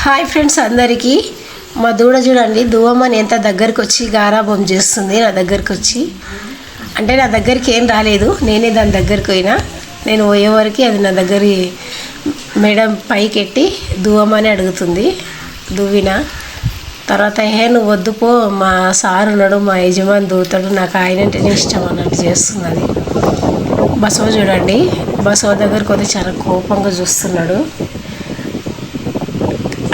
Hi friends అందరికీ. మా దూడ చూడండి దువ్వమ్మని ఎంత దగ్గరికి వచ్చి గారాబం చేస్తుంది నా దగ్గరికి వచ్చి అంటే నా దగ్గరికి ఏం రాలేదు నేనే దాని దగ్గరికి పోయినా నేను పోయే వరకు అది నా దగ్గర మేడం పైకెట్టి దువ్వమని అడుగుతుంది దువ్విన తర్వాత హే నువ్వు వద్దుపో మా సార్ ఉన్నాడు మా యజమాని దూతాడు నాకు ఆయన అంటేనే ఇష్టం అన్నట్టు చేస్తుంది అది బసవ చూడండి బసవ దగ్గరకు వస్తే చాలా కోపంగా చూస్తున్నాడు.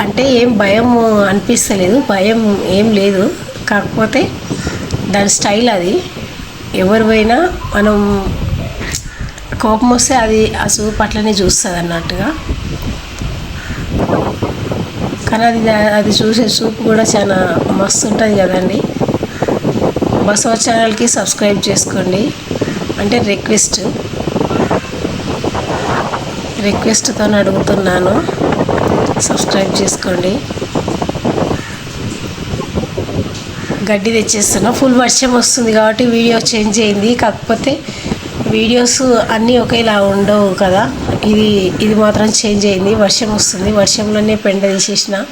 అంటే ఏం భయం అనిపిస్తలేదు భయం ఏం లేదు. కాకపోతే దాని స్టైల్ అది. ఎవరు పోయినా మనం కోపం వస్తే అది ఆ సూప్ అట్లనే చూస్తుంది అన్నట్టుగా. కానీ అది అది చూసే సూప్ కూడా చాలా మస్తు ఉంటుంది కదండి. బసవ ఛానల్కి సబ్స్క్రైబ్ చేసుకోండి. అంటే రిక్వెస్ట్. రిక్వెస్ట్తో అడుగుతున్నాను. సబ్స్క్రైబ్ చేసుకోండి. గడ్డి తెచ్చేస్తున్నా. ఫుల్ వర్షం వస్తుంది కాబట్టి వీడియో చేంజ్ అయింది. కాకపోతే వీడియోస్ అన్నీ ఒకేలా ఉండవు కదా. ఇది ఇది మాత్రం చేంజ్ అయింది. వర్షం వస్తుంది. వర్షంలోనే పెండ తీసేసిన.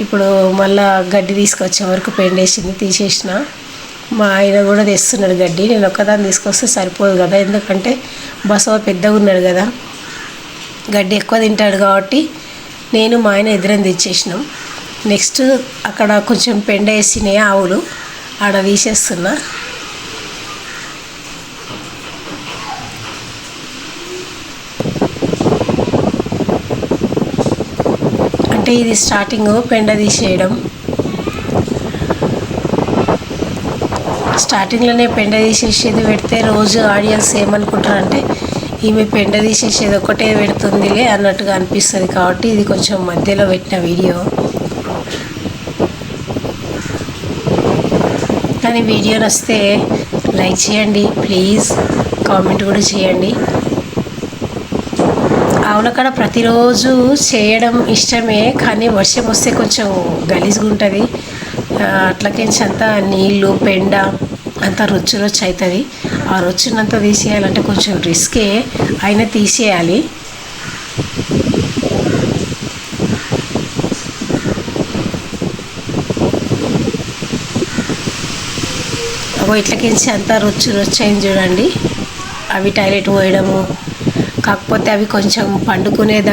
ఇప్పుడు మళ్ళా గడ్డి తీసుకొచ్చే వరకు పెండేసింది తీసేసిన. మా ఆయన కూడా తెస్తున్నాడు గడ్డి. నేను ఒక్కదాన్ని తీసుకొస్తే సరిపోదు కదా. ఎందుకంటే బసవ పెద్దగా ఉన్నాడు కదా. గడ్డి ఎక్కువ తింటాడు కాబట్టి నేను మా ఆయన ఎదురని తెచ్చేసినాం. నెక్స్ట్ అక్కడ కొంచెం పెండ వేసినాయి ఆవులు ఆడ తీసేస్తున్నా అంటే ఇది స్టార్టింగ్ పెండ తీసేయడం. స్టార్టింగ్లోనే పెండ తీసేసేది పెడితే రోజు ఆడియన్స్ ఏమనుకుంటారంటే ఈమె పెండ తీసేసేది ఒకటే పెడుతుందిలే అన్నట్టుగా అనిపిస్తుంది కాబట్టి ఇది కొంచెం మధ్యలో పెట్టిన వీడియో. కానీ వీడియో నస్తే లైక్ చేయండి ప్లీజ్. కామెంట్ కూడా చేయండి. ఆవుల కాడ ప్రతిరోజు చేయడం ఇష్టమే కానీ వర్షం వస్తే కొంచెం గలీజ్గా ఉంటుంది. అట్లకించి అంతా నీళ్ళు పెండ అంత రుచి రుచి అవుతుంది. ఆ రొచ్చునంత తీసేయాలంటే కొంచెం రిస్కే అయినా తీసేయాలి. అగో ఇట్లకించి అంతా రుచి రుచి అయింది చూడండి. అవి టాయిలెట్ పోయడము కాకపోతే అవి కొంచెం పండుకునే